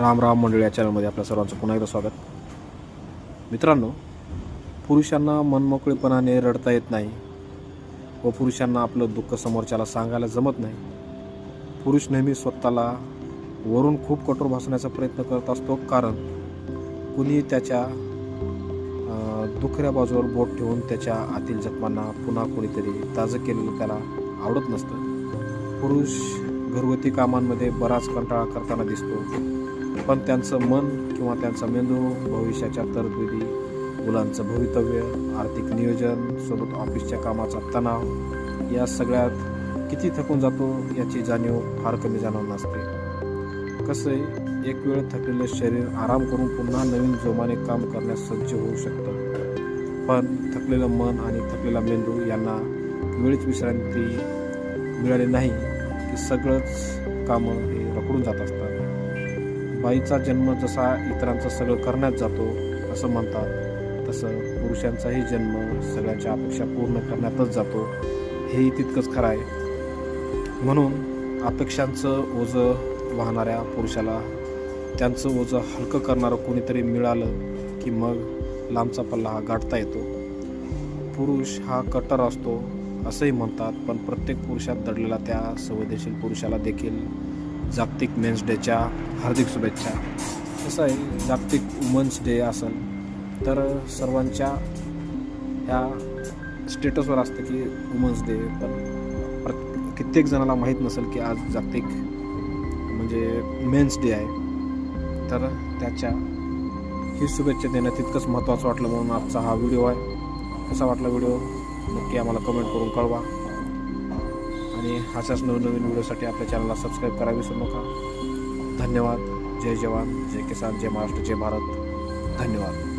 राम राम मंडळी या चॅनलमध्ये आपल्या सर्वांचं पुन्हा एकदा स्वागत. मित्रांनो पुरुषांना मनमोकळेपणाने रडता येत नाही व पुरुषांना आपलं दुःख समोरच्याला सांगायला जमत नाही. पुरुष नेहमी स्वतःला वरून खूप कठोर भासण्याचा प्रयत्न करत असतो कारण कुणी त्याच्या दुखऱ्या बाजूवर बोट ठेवून त्याच्या आतील जखमांना पुन्हा कोणीतरी ताजं केलेलं त्याला आवडत नसतं. पुरुष घरगुती कामांमध्ये बराच कंटाळा करताना दिसतो. पण त्यांचं मन किंवा त्यांचा मेंदू भविष्याच्या तरतुदी मुलांचं भवितव्य आर्थिक नियोजन सोबत ऑफिसच्या कामाचा तणाव या सगळ्यात किती थकून जातो याची जाणीव फार कमी जाणवत नसते कसं आहे एक वेळ थकलेलं शरीर आराम करून पुन्हा नवीन जोमाने काम करण्यास सज्ज होऊ शकतं. पण थकलेलं मन आणि थकलेला मेंदू यांना वेळीच विश्रांती मिळाली नाही की सगळंच कामं हे रखडून जात असतात. बाईचा जन्म जसा इतरांचं सगळं करण्यात जातो असं म्हणतात. तसं पुरुषांचाही जन्म सगळ्याच्या अपेक्षा पूर्ण करण्यातच जातो. हेही तितकंच खरं आहे. म्हणून अपेक्षांचं ओझं वाहणाऱ्या पुरुषाला त्यांचं ओझं हलकं करणारं कोणीतरी मिळालं की मग लांबचा पल्ला हा गाठता येतो. पुरुष हा कट्टर असतो असंही म्हणतात. पण प्रत्येक पुरुषात दडलेला त्या संवेदनशील पुरुषाला देखील जागतिक मेन्स डेच्या हार्दिक शुभेच्छा. कसं आहे जागतिक वुमन्स डे असेल तर सर्वांच्या ह्या स्टेटसवर असतं की वुमन्स डे पण प्रत कित्येक जणाला माहीत नसेल की आज जागतिक म्हणजे मेन्स डे आहे. तर त्याच्या ही शुभेच्छा देणं तितकंच महत्त्वाचं वाटलं म्हणून आजचा हा व्हिडिओ आहे. कसा वाटला व्हिडिओ नक्की आम्हाला कमेंट करून कळवा. आणि अशाच नवनवीन व्हिडिओसाठी आपल्या चॅनलला सबस्क्राईब करा विसरू नका. धन्यवाद. जय जवान. जय किसान. जय महाराष्ट्र. जय भारत. धन्यवाद.